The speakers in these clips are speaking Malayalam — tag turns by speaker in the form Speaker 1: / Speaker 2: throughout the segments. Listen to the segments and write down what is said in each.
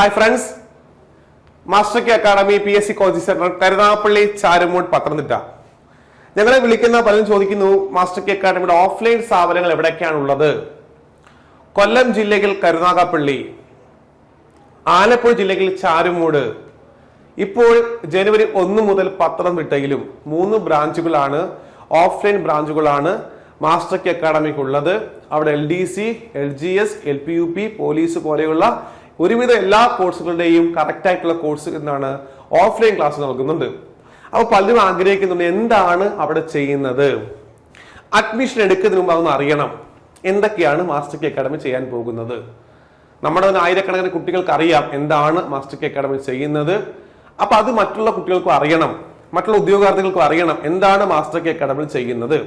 Speaker 1: Hi friends master K academy P S C coaching centre Karunagappally Charummoodu Pathanamthitta. ഞങ്ങളെ വിളിക്കുന്ന പലരും ചോദിക്കുന്നു മാസ്റ്റർ കെ അക്കാഡമിയുടെ ഓഫ്ലൈൻ സ്ഥാപനങ്ങൾ എവിടെയൊക്കെയാണ് ഉള്ളത് കൊല്ലം ജില്ലയിൽ കരുനാഗപ്പള്ളി ആലപ്പുഴ ജില്ലയിൽ ചാരുമൂട്. ഇപ്പോൾ ജനുവരി ഒന്ന് മുതൽ പത്തനംതിട്ടയിലും മൂന്ന് ബ്രാഞ്ചുകളാണ് ഓഫ്ലൈൻ ബ്രാഞ്ചുകളാണ് മാസ്റ്റർ കെ അക്കാഡമിക്ക് ഉള്ളത്. അവിടെ L D C L G S L P U P police പോലെയുള്ള ഒരുവിധ എല്ലാ കോഴ്സുകളുടെയും കറക്റ്റ് ആയിട്ടുള്ള കോഴ്സ് എന്നാണ് ഓഫ്ലൈൻ ക്ലാസ് നൽകുന്നുണ്ട്. അപ്പൊ പലരും ആഗ്രഹിക്കുന്നുണ്ട് എന്താണ് അവിടെ ചെയ്യുന്നത്? അഡ്മിഷൻ എടുക്കുന്നതിന് മുമ്പ് അതൊന്ന് അറിയണം. എന്തൊക്കെയാണ് മാസ്റ്റർ കെ അക്കാഡമി ചെയ്യാൻ പോകുന്നത്? നമ്മുടെ തന്നെ ആയിരക്കണക്കിന് കുട്ടികൾക്ക് അറിയാം എന്താണ് മാസ്റ്റർ കെ അക്കാഡമി ചെയ്യുന്നത്. അപ്പൊ അത് മറ്റുള്ള കുട്ടികൾക്കും അറിയണം. മറ്റുള്ള ഉദ്യോഗാർത്ഥികൾക്കും അറിയണം എന്താണ് മാസ്റ്റർ കെ അക്കാഡമി ചെയ്യുന്നത്.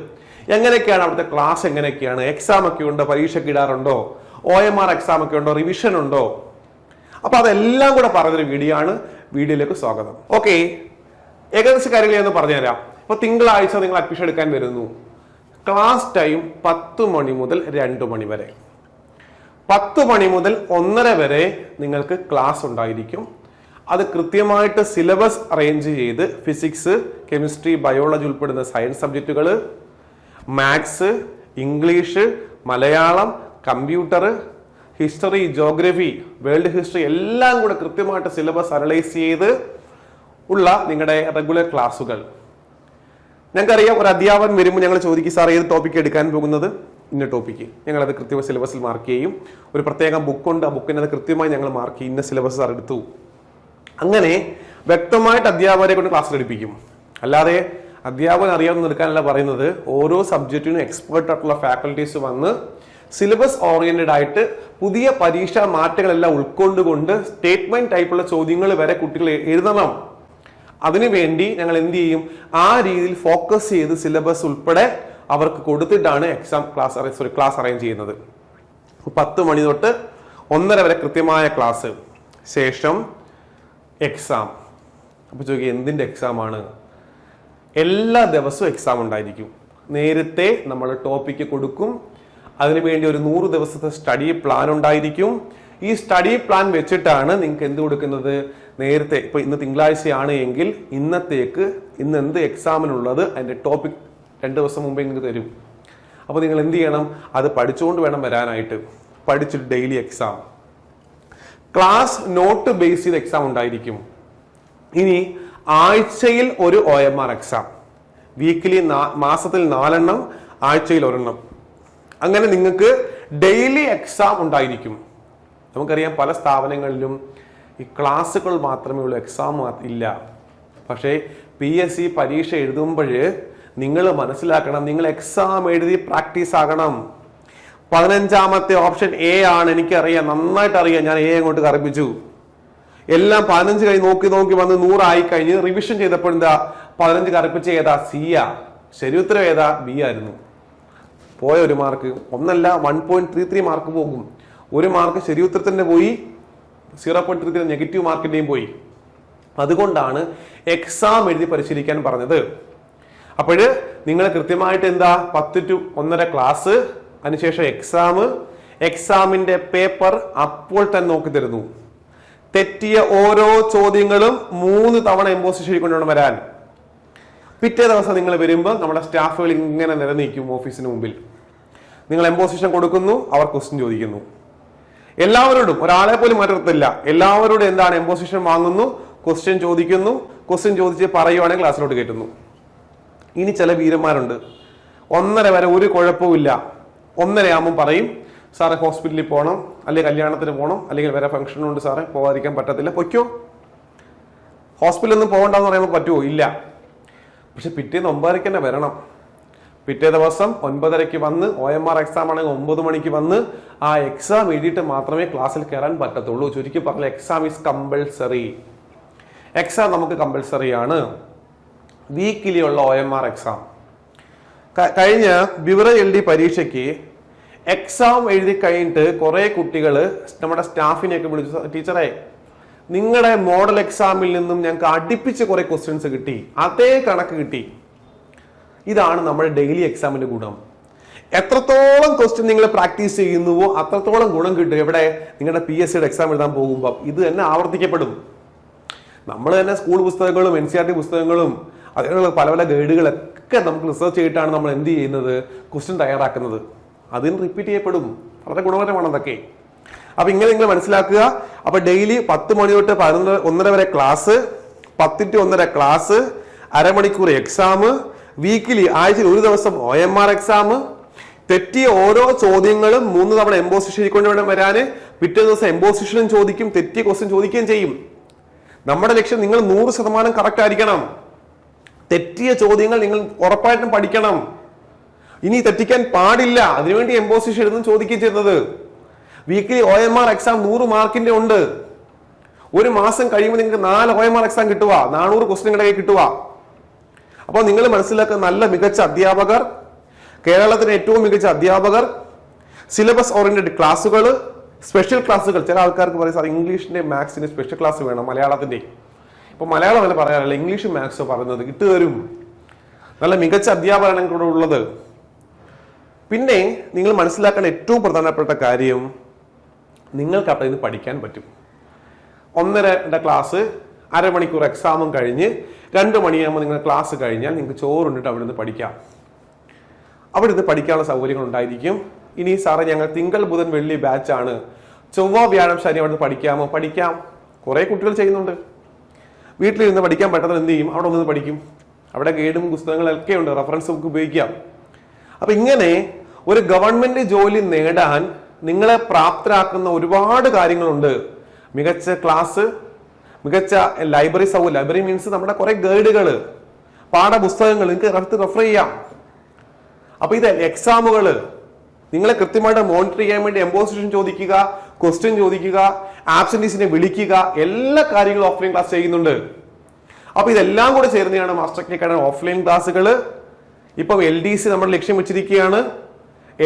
Speaker 1: എങ്ങനെയൊക്കെയാണ് അവിടുത്തെ ക്ലാസ് എങ്ങനെയൊക്കെയാണ്? എക്സാം ഒക്കെ ഉണ്ടോ? പരീക്ഷയ്ക്ക് ഇടാറുണ്ടോ? ഒ എം ആർ എക്സാം ഒക്കെ ഉണ്ടോ? റിവിഷൻ ഉണ്ടോ? അപ്പൊ അതെല്ലാം കൂടെ പറഞ്ഞൊരു വീഡിയോ ആണ് വീഡിയോയിലേക്ക് സ്വാഗതം. ഓക്കെ ഏകദേശ കാര്യങ്ങൾ ഞാൻ പറഞ്ഞു പറഞ്ഞുതരാം. ഇപ്പൊ തിങ്കളാഴ്ച നിങ്ങൾ അഡ്മിഷൻ എടുക്കാൻ വരുന്നു. ക്ലാസ് ടൈം പത്ത് മണി മുതൽ രണ്ട് മണി വരെ. പത്ത് മണി മുതൽ ഒന്നര വരെ നിങ്ങൾക്ക് ക്ലാസ് ഉണ്ടായിരിക്കും. അത് കൃത്യമായിട്ട് സിലബസ് അറേഞ്ച് ചെയ്ത് ഫിസിക്സ് കെമിസ്ട്രി ബയോളജി ഉൾപ്പെടുന്ന science സബ്ജക്റ്റുകൾ maths English Malayalam computer history geography world history എല്ലാം കൂടെ കൃത്യമായിട്ട് സിലബസ് അനലൈസ് ചെയ്ത് ഉള്ള നിങ്ങളുടെ റെഗുലർ ക്ലാസ്സുകൾ ഞങ്ങൾക്കറിയാം ഒരു അധ്യാപകൻ വരുമ്പോൾ ഞങ്ങൾ ചോദിക്കും സാർ ഏത് ടോപ്പിക്ക് എടുക്കാൻ പോകുന്നത്? ഇന്ന ടോപ്പിക്ക് ഞങ്ങൾ അത് കൃത്യമായി സിലബസിൽ മാർക്ക് ചെയ്യും. ഒരു പ്രത്യേക ബുക്കുണ്ട് ആ ബുക്കിനത് അത് കൃത്യമായി ഞങ്ങൾ മാർക്ക് ചെയ്യും. ഇന്ന സിലബസ് സാർ എടുത്തു. അങ്ങനെ വ്യക്തമായിട്ട് അധ്യാപകരെ കൊണ്ട് ക്ലാസ് എടുപ്പിക്കും. അല്ലാതെ അധ്യാപകൻ അറിയാവുന്ന എടുക്കാനല്ല പറയുന്നത്. ഓരോ സബ്ജക്റ്റിനും എക്സ്പേർട്ട് ആയിട്ടുള്ള ഫാക്കൽറ്റീസ് വന്ന് സിലബസ് ഓറിയന്റഡ് ആയിട്ട് പുതിയ പരീക്ഷാ മാറ്റങ്ങളെല്ലാം ഉൾക്കൊണ്ടുകൊണ്ട് സ്റ്റേറ്റ്മെന്റ് ടൈപ്പുള്ള ചോദ്യങ്ങൾ വരെ കുട്ടികൾ എഴുതണം. അതിനുവേണ്ടി ഞങ്ങൾ എന്ത് ചെയ്യും? ആ രീതിയിൽ ഫോക്കസ് ചെയ്ത് സിലബസ് ഉൾപ്പെടെ അവർക്ക് കൊടുത്തിട്ടാണ് exam class sorry class arrange ചെയ്യുന്നത്. പത്ത് മണി തൊട്ട് ഒന്നര വരെ കൃത്യമായ ക്ലാസ്. ശേഷം എക്സാം. അപ്പോൾ ചോദിക്കുക എന്തിന്റെ എക്സാമാണ്? എല്ലാ ദിവസവും എക്സാം ഉണ്ടായിരിക്കും. നേരത്തെ നമ്മൾ ടോപ്പിക്ക് കൊടുക്കും അതിനുവേണ്ടി ഒരു നൂറ് ദിവസത്തെ സ്റ്റഡി പ്ലാൻ ഉണ്ടായിരിക്കും. ഈ സ്റ്റഡി പ്ലാൻ വെച്ചിട്ടാണ് നിങ്ങൾക്ക് എന്ത് കൊടുക്കുന്നത്? നേരത്തെ ഇപ്പൊ ഇന്ന് തിങ്കളാഴ്ചയാണ് എങ്കിൽ ഇന്നത്തേക്ക് ഇന്ന് എന്ത് എക്സാമിനുള്ളത് അതിന്റെ ടോപ്പിക് രണ്ട് ദിവസം മുമ്പേ നിങ്ങൾക്ക് തരും. അപ്പോൾ നിങ്ങൾ എന്ത് ചെയ്യണം? അത് പഠിച്ചുകൊണ്ട് വേണം വരാനായിട്ട്. പഠിച്ചിട്ട് daily exam class note base ചെയ്ത് എക്സാം ഉണ്ടായിരിക്കും. ഇനി ആഴ്ചയിൽ ഒരു O M R exam weekly മാസത്തിൽ നാലെണ്ണം ആഴ്ചയിൽ ഒരെണ്ണം. അങ്ങനെ നിങ്ങൾക്ക് ഡെയിലി എക്സാം ഉണ്ടായിരിക്കും. നമുക്കറിയാം പല സ്ഥാപനങ്ങളിലും ഈ ക്ലാസ്സുകൾ മാത്രമേ ഉള്ളൂ എക്സാം ഇല്ല. പക്ഷേ പി എസ് സി പരീക്ഷ എഴുതുമ്പോൾ നിങ്ങൾ മനസ്സിലാക്കണം നിങ്ങൾ എക്സാം എഴുതി പ്രാക്ടീസ് ആകണം. പതിനഞ്ചാമത്തെ ഓപ്ഷൻ എ ആണ് എനിക്കറിയാം നന്നായിട്ട് അറിയാം ഞാൻ എ അങ്ങോട്ട് കറപ്പിച്ചു. എല്ലാം പതിനഞ്ച് കഴിഞ്ഞ് നോക്കി നോക്കി വന്ന് നൂറായി കഴിഞ്ഞ് റിവിഷൻ ചെയ്തപ്പോൾ എന്താ? പതിനഞ്ച് കറിപ്പിച്ച ഏതാ? സി ആ. ശരി ഉത്തരം ഏതാ? ബി ആയിരുന്നു. പോയ ഒരു മാർക്ക്. ഒന്നല്ല one point three three mark പോകും. ഒരു മാർക്ക് ശരി ഉത്തരത്തിന്റെ പോയി zero point three three negative മാർക്കിന്റെയും പോയി. അതുകൊണ്ടാണ് എക്സാം എഴുതി പരിശീലിക്കാൻ പറഞ്ഞത്. അപ്പോൾ നിങ്ങൾ കൃത്യമായിട്ട് എന്താ പത്ത് ടു ഒന്നര ക്ലാസ് അതിനുശേഷം എക്സാം എക്സാമിന്റെ പേപ്പർ അപ്പോൾ തന്നെ നോക്കി തരുന്നു. തെറ്റിയ ഓരോ ചോദ്യങ്ങളും മൂന്ന് തവണ എംബോസിഷൻ കൊണ്ടുവേണം വരാൻ. പിറ്റേ ദിവസം നിങ്ങൾ വരുമ്പോൾ നമ്മുടെ സ്റ്റാഫുകൾ ഇങ്ങനെ നിലനിൽക്കും ഓഫീസിന് മുമ്പിൽ. നിങ്ങൾ എംപോസിഷൻ കൊടുക്കുന്നു അവർ ക്വസ്റ്റ്യൻ ചോദിക്കുന്നു. എല്ലാവരോടും ഒരാളെ പോലും മാറ്റത്തില്ല. എല്ലാവരോടും എന്താണ് എംപോസിഷൻ വാങ്ങുന്നു ക്വസ്റ്റ്യൻ ചോദിക്കുന്നു ക്വസ്റ്റ്യൻ ചോദിച്ച് പറയുവാണെങ്കിൽ ക്ലാസ്സിലോട്ട് കയറ്റുന്നു ഇനി ചില വീരന്മാരുണ്ട്. ഒന്നര വരെ ഒരു കുഴപ്പമില്ല ഒന്നര ആകുമ്പോൾ പറയും സാറേ ഹോസ്പിറ്റലിൽ പോകണം അല്ലെങ്കിൽ കല്യാണത്തിന് പോകണം അല്ലെങ്കിൽ വേറെ ഫംഗ്ഷൻ ഉണ്ട് സാറേ പോകാതിരിക്കാൻ പറ്റത്തില്ല പൊയ്ക്കോ. ഹോസ്പിറ്റലൊന്നും പോകണ്ടെന്ന് പറയുമ്പോൾ പറ്റുമോ ഇല്ല. പക്ഷെ പിറ്റേന്ന് ഒമ്പതരയ്ക്ക് തന്നെ വരണം. പിറ്റേ ദിവസം ഒൻപതരയ്ക്ക് വന്ന് ഒ എം ആർ എക്സാം ആണെങ്കിൽ ഒമ്പത് മണിക്ക് വന്ന് ആ എക്സാം എഴുതിയിട്ട് മാത്രമേ ക്ലാസ്സിൽ കയറാൻ പറ്റത്തുള്ളൂ. ചുരുക്കി പറഞ്ഞാൽ എക്സാം ഈസ് കമ്പൾസറി എക്സാം നമുക്ക് കമ്പൾസറി ആണ്. വീക്കിലി ഉള്ള ഒ എം ആർ എക്സാം കഴിഞ്ഞ ബിവറ എൽ ഡി പരീക്ഷയ്ക്ക് എക്സാം എഴുതി കഴിഞ്ഞിട്ട് കുറെ കുട്ടികൾ നമ്മുടെ സ്റ്റാഫിനെയൊക്കെ വിളിച്ചു ടീച്ചറെ നിങ്ങളുടെ മോഡൽ എക്സാമിൽ നിന്നും ഞങ്ങൾക്ക് അടുപ്പിച്ച് കുറെ ക്വസ്റ്റ്യൻസ് കിട്ടി. അതേ കണക്ക് കിട്ടി. ഇതാണ് നമ്മുടെ ഡെയിലി എക്സാമിന്റെ ഗുണം. എത്രത്തോളം ക്വസ്റ്റ്യൻ നിങ്ങൾ പ്രാക്ടീസ് ചെയ്യുന്നുവോ അത്രത്തോളം ഗുണം കിട്ടും. എവിടെ? നിങ്ങളുടെ പി എസ് സിയുടെ എക്സാം എഴുതാൻ പോകുമ്പോൾ ഇത് തന്നെ ആവർത്തിക്കപ്പെടും. നമ്മൾ തന്നെ സ്കൂൾ പുസ്തകങ്ങളും എൻ സി ആർ ടി പുസ്തകങ്ങളും അതിനുള്ള പല പല ഗൈഡുകളൊക്കെ നമുക്ക് റിസർച്ച് ചെയ്തിട്ടാണ് നമ്മൾ എന്ത് ചെയ്യുന്നത്? ക്വസ്റ്റ്യൻ തയ്യാറാക്കുന്നത്. അതിന് റിപ്പീറ്റ് ചെയ്യപ്പെടും. വളരെ ഗുണപരമാണ് അതൊക്കെ. അപ്പൊ ഇങ്ങനെ നിങ്ങൾ മനസ്സിലാക്കുക. അപ്പൊ ഡെയിലി പത്ത് മണി തൊട്ട് പതിനൊന്ന് ഒന്നര വരെ ക്ലാസ് പത്ത് ടു ഒന്നര ക്ലാസ് അരമണിക്കൂർ എക്സാം വീക്കിലി ആഴ്ചയിൽ ഒരു ദിവസം ഒ എം ആർ എക്സാം തെറ്റിയ ഓരോ ചോദ്യങ്ങളും മൂന്ന് തവണ എംബോസിഷൻ വേണം വരാന് പിറ്റേ ദിവസം എംബോസിഷനും ചോദിക്കും തെറ്റിയ ക്വസ്റ്റ്യൻ ചോദിക്കുകയും ചെയ്യും. നമ്മുടെ ലക്ഷ്യം നിങ്ങൾ നൂറ് ശതമാനം കറക്റ്റ് ആയിരിക്കണം. തെറ്റിയ ചോദ്യങ്ങൾ നിങ്ങൾ ഉറപ്പായിട്ടും പഠിക്കണം. ഇനി തെറ്റിക്കാൻ പാടില്ല. അതിനുവേണ്ടി എംബോസിഷൻ എഴുതും ചോദിക്കുകയും ചെയ്യുന്നത് weekly O M R exam നൂറ് മാർക്കിന്റെ ഉണ്ട്. ഒരു മാസം കഴിയുമ്പോൾ നിങ്ങൾക്ക് നാല് ഒ എം ആർ എക്സാം കിട്ടുക. നാനൂറ് ക്വസ്റ്റ്യൻ കിട്ടുക. അപ്പോൾ നിങ്ങൾ മനസ്സിലാക്കുന്ന നല്ല മികച്ച അധ്യാപകർ കേരളത്തിലെ ഏറ്റവും മികച്ച അധ്യാപകർ സിലബസ് ഓറിയന്റഡ് ക്ലാസ്സുകൾ സ്പെഷ്യൽ ക്ലാസ്സുകൾ ചില ആൾക്കാർക്ക് പറയും സാർ ഇംഗ്ലീഷിന്റെ മാത്സിന് സ്പെഷ്യൽ ക്ലാസ് വേണം മലയാളത്തിന്റെ ഇപ്പൊ മലയാളം അല്ല പറയാറില്ല. ഇംഗ്ലീഷ് മാത്സ് പറയുന്നത്. ഇട്ട് നല്ല മികച്ച അധ്യാപകരാണ് കൂടെ ഉള്ളത്. പിന്നെ നിങ്ങൾ മനസ്സിലാക്കേണ്ട ഏറ്റവും പ്രധാനപ്പെട്ട കാര്യം നിങ്ങൾക്ക് അവിടെ ഇത് പഠിക്കാൻ പറ്റും. ഒന്നര ക്ലാസ് അരമണിക്കൂർ എക്സാമും കഴിഞ്ഞ് രണ്ട് മണിയാകുമ്പോൾ നിങ്ങൾ ക്ലാസ് കഴിഞ്ഞാൽ നിങ്ങൾക്ക് ചോറുണ്ടിട്ട് അവിടെ നിന്ന് പഠിക്കാം. അവിടെ നിന്ന് പഠിക്കാനുള്ള സൗകര്യങ്ങൾ ഉണ്ടായിരിക്കും. ഇനി സാറേ ഞങ്ങൾ തിങ്കൾ ബുധൻ വെള്ളി ബാച്ചാണ് ചൊവ്വ വ്യാഴം ശനി അവിടെ നിന്ന് പഠിക്കാമോ? പഠിക്കാം. കുറേ കുട്ടികൾ ചെയ്യുന്നുണ്ട്. വീട്ടിലിരുന്ന് പഠിക്കാൻ പറ്റാത്ത എന്ത് ചെയ്യും? അവിടെ ഒന്ന് പഠിക്കും. അവിടെ ഗൈഡും പുസ്തകങ്ങളൊക്കെ ഉണ്ട്. റെഫറൻസ് ബുക്ക് ഉപയോഗിക്കാം. അപ്പൊ ഇങ്ങനെ ഒരു ഗവൺമെന്റ് ജോലി നേടാൻ നിങ്ങളെ പ്രാപ്തരാക്കുന്ന ഒരുപാട് കാര്യങ്ങളുണ്ട്. മികച്ച ക്ലാസ് മികച്ച ലൈബ്രറി സൗകര്യം. ലൈബ്രറി മീൻസ് നമ്മുടെ കുറെ ഗൈഡുകൾ പാഠപുസ്തകങ്ങൾ നിങ്ങൾക്ക് റെഫർ ചെയ്യാം. അപ്പൊ ഇത് എക്സാമുകൾ നിങ്ങളെ കൃത്യമായിട്ട് മോണിറ്റർ ചെയ്യാൻ വേണ്ടി എംബോസിഷൻ ചോദിക്കുക ക്വസ്റ്റ്യൻ ചോദിക്കുക ആബ്സെന്റീസിനെ വിളിക്കുക എല്ലാ കാര്യങ്ങളും ഓഫ്ലൈൻ ക്ലാസ് ചെയ്യുന്നുണ്ട്. അപ്പൊ ഇതെല്ലാം കൂടെ ചേർന്നെയാണ് മാസ്റ്റർ കെ അക്കാഡമി ഓഫ്ലൈൻ ക്ലാസ്സുകൾ ഇപ്പം എൽ ഡി സി നമ്മൾ ലക്ഷ്യം വെച്ചിരിക്കുകയാണ്.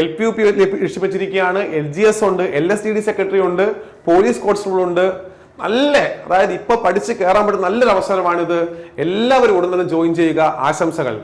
Speaker 1: എൽ പി യു പി ലക്ഷ്യം വെച്ചിരിക്കുകയാണ്. എൽ ജി എസ് ഉണ്ട് L S D D secretary ഉണ്ട് പോലീസ് കോൺസ്റ്റബിൾ ഉണ്ട് നല്ല അതായത് ഇപ്പൊ പഠിച്ച് കയറാൻ പറ്റുന്ന നല്ലൊരു അവസരമാണിത് എല്ലാവരും ഉടൻ തന്നെ ജോയിൻ ചെയ്യുക. ആശംസകൾ.